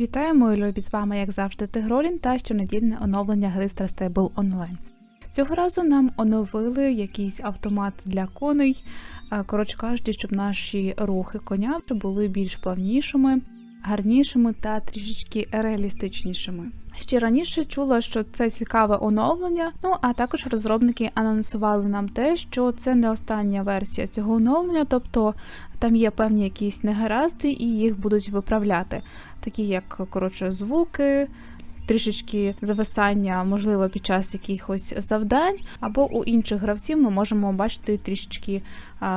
Вітаю, мої любі, з вами, як завжди, Тигролін та щонедільне оновлення гри Star Stable Online. Цього разу нам оновили якийсь автомат для коней. Е, Коротше кажучи, щоб наші рухи коня були більш плавнішими, гарнішими та трішечки реалістичнішими. Ще раніше чула, що це цікаве оновлення. Ну а також розробники анонсували нам те, що це не остання версія цього оновлення, тобто там є певні якісь негаразди, і їх будуть виправляти, такі як коротше звуки. Трішечки зависання, можливо, під час якихось завдань, або у інших гравців ми можемо бачити трішечки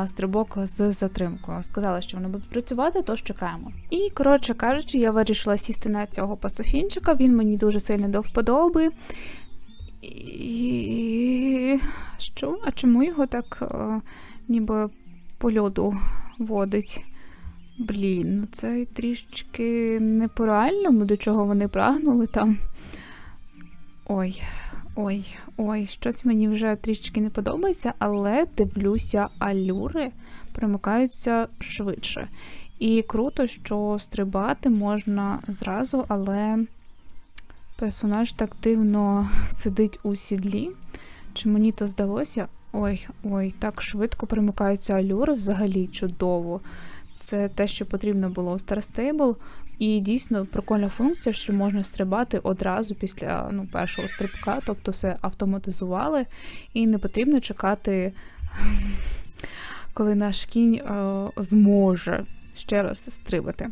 стрибок з затримкою. Сказали, що вони будуть працювати, тож чекаємо. І коротше кажучи, я вирішила сісти на цього пасофінчика. Він мені дуже сильно до вподоби. І що? А чому його так е, ніби по льоду водить? Блін, ну це трішечки не по-реальному, до чого вони прагнули там. Ой, ой, ой, щось мені вже трішечки не подобається, але дивлюся, алюри примикаються швидше. І круто, що стрибати можна зразу, але персонаж так дивно сидить у сідлі. Чи мені то здалося? Ой, ой, так швидко примикаються алюри, взагалі чудово. Це те, що потрібно було у Star Stable. І дійсно прикольна функція, що можна стрибати одразу після ну, першого стрибка, тобто все автоматизували, і не потрібно чекати, коли наш кінь е, зможе ще раз стрибати.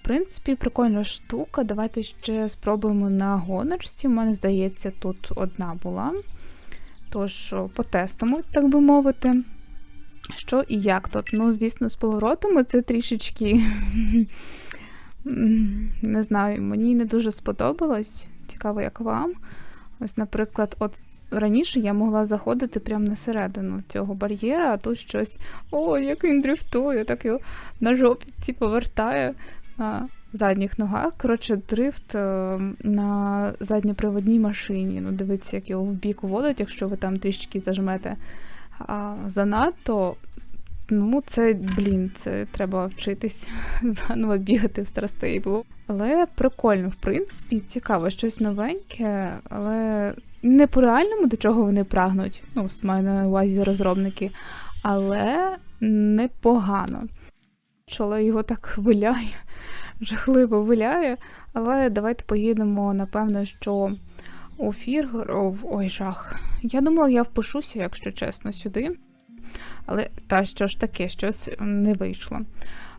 В принципі, прикольна штука. Давайте ще спробуємо на гоночці. У мене здається, тут одна була. Тож, потестимо, так би мовити. Що і як тут? Ну, звісно, з поворотами це трішечки. Не знаю, мені не дуже сподобалось. Цікаво, як вам. Ось, наприклад, от раніше я могла заходити прямо на середину цього бар'єра, а тут щось. О, як він дрифтує, так його на жопці повертає на задніх ногах. Коротше, дрифт е, на задньоприводній машині. Ну, дивіться, як його в бік водить, якщо ви там трішки зажмете а занадто. Ну, це, блін, це треба вчитись заново бігати в Старстейблу. Але прикольно, в принципі, цікаво, щось новеньке, але не по-реальному, до чого вони прагнуть. Ну, маю на увазі розробники, але непогано. Чоло його так виляє, жахливо виляє. Але давайте поїдемо, напевно, що у Фіргоров. Ой, жах. Я думала, я впишуся, якщо чесно, сюди. Але та що ж таке, щось не вийшло.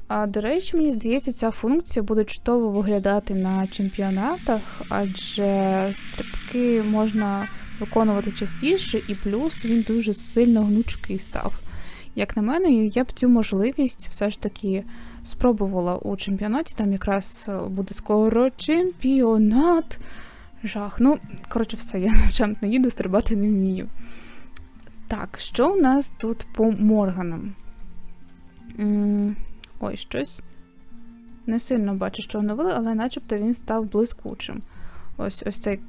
А, До речі, мені здається, ця функція буде чудово виглядати на чемпіонатах, адже стрибки можна виконувати частіше, і плюс він дуже сильно гнучкий став. Як на мене, я б цю можливість все ж таки спробувала у чемпіонаті. Там якраз буде скоро чемпіонат. Жах. Ну, коротше, все, я на чемп не їду, стрибати не вмію. Так, що у нас тут по Морганам? Ой, щось. Не сильно бачу, що оновили, але начебто він став блискучим. Ось ось цей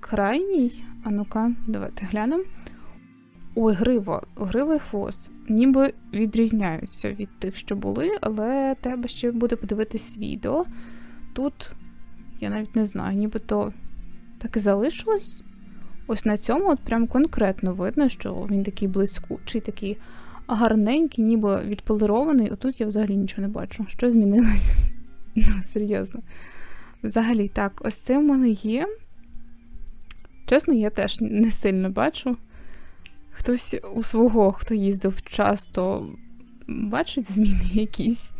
крайній. А ну-ка, давайте глянемо. Ой, гриво, гривий хвост. Ніби відрізняються від тих, що були, але треба ще буде подивитись відео. Тут, я навіть не знаю, нібито так і залишилось. Ось на цьому от прям конкретно видно, що він такий блискучий, такий гарненький, ніби відполирований. Отут я взагалі нічого не бачу. Що змінилось? Ну, серйозно. Взагалі, так, ось це в мене є. Чесно, я теж не сильно бачу. Хтось у свого, хто їздив часто, бачить зміни якісь.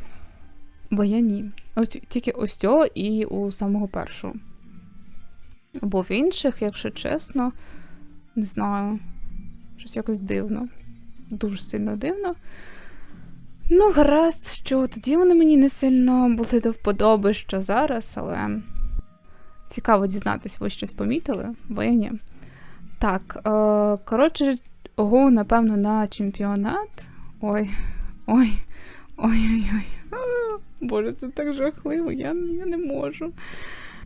Бо я ні. Ось тільки ось цього і у самого першого. Бо в інших, якщо чесно, не знаю, щось якось дивно. Дуже сильно дивно. Ну, гаразд, що тоді вони мені не сильно були до вподоби, що зараз, але цікаво дізнатись, ви щось помітили, я ні. Так, е, коротше, ого, напевно, на чемпіонат. Ой, ой, ой-ой-ой. Боже, це так жахливо, я, я не можу.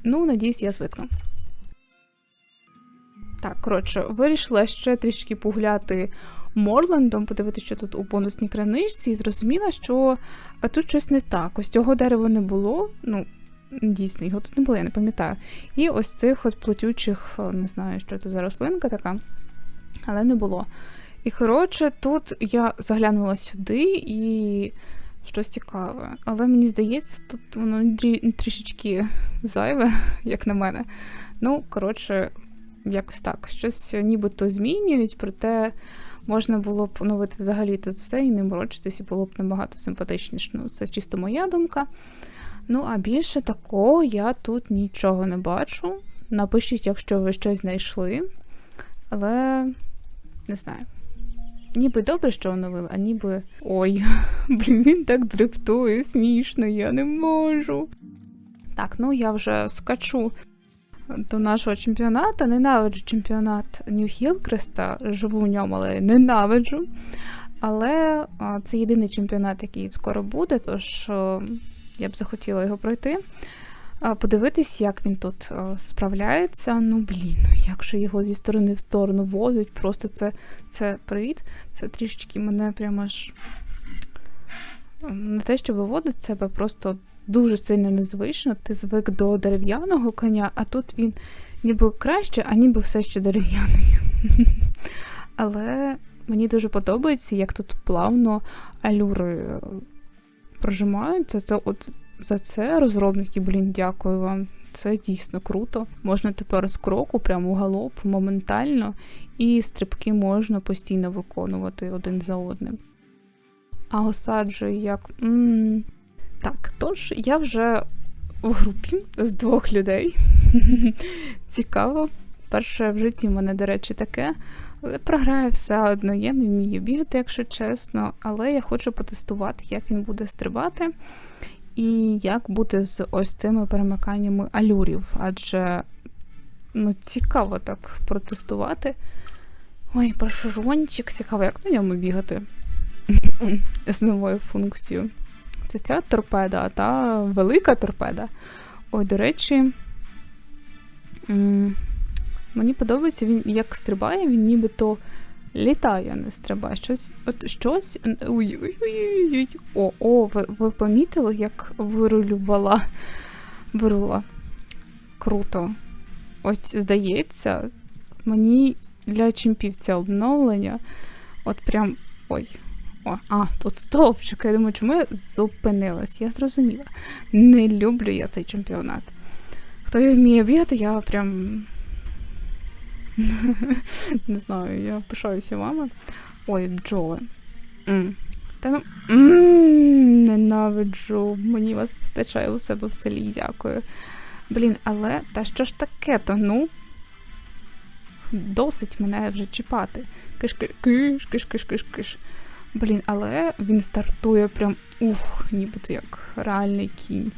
Ну, надіюсь, я звикну. Так, коротше, вирішила ще трішки погуляти Морлендом, подивитися, що тут у бонусній краничці, і зрозуміла, що тут щось не так. Ось цього дерева не було. Ну, Дійсно, його тут не було, я не пам'ятаю. І ось цих от плетючих, е, не знаю, що це за рослинка така, але не було. І коротше, тут я заглянула сюди і щось цікаве. Але мені здається, тут воно трішечки зайве, як на мене. Ну, коротше, якось так. Щось нібито змінюють, проте можна було б оновити взагалі тут все і не морочитись, і було б набагато симпатичніше. Ну, це чисто моя думка. Ну, а більше такого я тут нічого не бачу. Напишіть, якщо ви щось знайшли. Але не знаю. Ніби добре, що оновили, а ніби. Ой, блін, він так дрифтує, смішно, я не можу. Так, ну я вже скачу до нашого чемпіонату. Ненавиджу чемпіонат Нью-Хілкреста, живу в ньому, але ненавиджу. Але це єдиний чемпіонат, який скоро буде, тож я б захотіла його пройти. Подивитись, як він тут справляється. Ну, блін, як же його зі сторони в сторону водять. Просто це, це привіт. Це трішечки мене прямо аж м, не те, що виводить себе, просто дуже сильно незвично. Ти звик до дерев'яного коня, а тут він ніби краще, а ніби все ще дерев'яний. Але мені дуже подобається, як тут плавно алюри е, прожимаються. Це от за це розробники, блін, дякую вам. Це дійсно круто. Можна тепер з кроку, прямо в галоп, моментально, і стрибки можна постійно виконувати один за одним. А осаджує як. м Так, тож я вже в групі з двох людей. Цікаво. Перше в житті в мене, до речі, таке. Але програю все одно. Я не вмію бігати, якщо чесно. Але я хочу потестувати, як він буде стрибати. І як бути з ось цими перемиканнями алюрів. Адже ну, цікаво так протестувати. Ой, прошурончик, цікаво, як на ньому бігати з новою функцією. Це ця торпеда, а та велика торпеда. Ой, до речі, мені подобається, він як стрибає, він нібито літає, не стрибає. Щось, от щось. Ой-ой-ой. О, о, ви, ви помітили, як вирулювала вирула. Круто. Ось, здається, мені для чемпів це обновлення. От прям. Ой. О, а, тут стовпчик. Я думаю, чому я зупинилась? Я зрозуміла. Не люблю я цей чемпіонат. Хто його вміє бігати, я прям. Не знаю, я пишаюся вами. Ой, бджоли. Та ну. Ненавиджу. Мені вас вистачає у себе в селі, дякую. Блін, але та що ж таке то, ну? Досить мене вже чіпати. Киш, Блін, але він стартує прям ух, нібито як реальний кінь.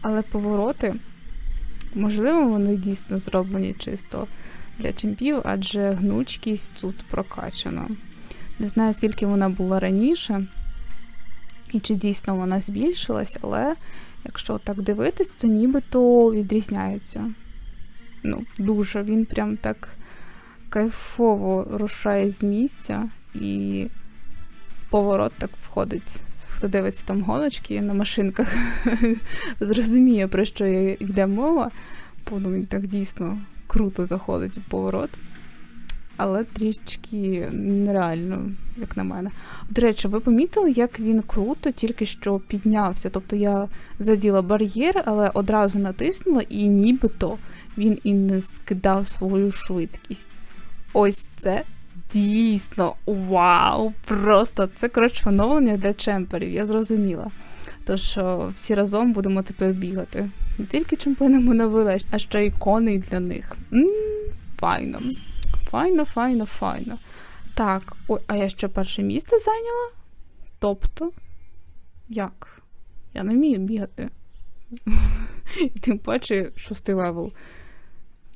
Але повороти, можливо, вони дійсно зроблені чисто для чемпів, адже гнучкість тут прокачана. Не знаю, скільки вона була раніше, і чи дійсно вона збільшилась, але якщо так дивитись, то нібито відрізняється. Ну, дуже він прям так кайфово рушає з місця і поворот так входить. Хто дивиться там гоночки на машинках, зрозуміє, про що йде мова, бо ну, він так дійсно круто заходить в поворот. Але трішечки нереально, як на мене. До речі, ви помітили, як він круто тільки що піднявся. Тобто я заділа бар'єр, але одразу натиснула, і нібито він і не скидав свою швидкість. Ось це дійсно вау! Просто це коротше оновлення для чемперів, я зрозуміла. Тож всі разом будемо тепер бігати. Не тільки чемпионам оновили, а ще й коней для них. М-м, Файно. Файно, файно, файно. Так, ой, а я ще перше місце зайняла? Тобто, як? Я не вмію бігати. Тим паче шостий левел.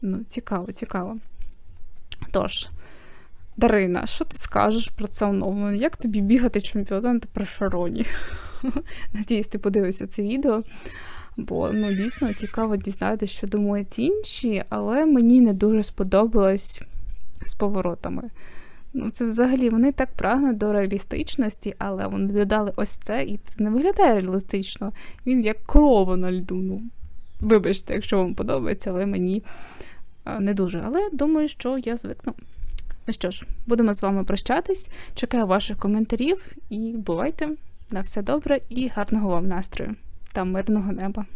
Ну, цікаво, цікаво. Тож, Дарина, що ти скажеш про це оновлення? Як тобі бігати чемпіонату про шароні? Надіюсь, ти подивишся це відео. Бо ну, дійсно цікаво дізнатися, що думають інші, але мені не дуже сподобалось з поворотами. Ну, це взагалі вони так прагнуть до реалістичності, але вони додали ось це, і це не виглядає реалістично. Він як корова на льду. Ну, Вибачте, якщо вам подобається, але мені не дуже. Але думаю, що я звикну. Ну що ж, будемо з вами прощатись. Чекаю ваших коментарів і бувайте. На все добре і гарного вам настрою та мирного неба.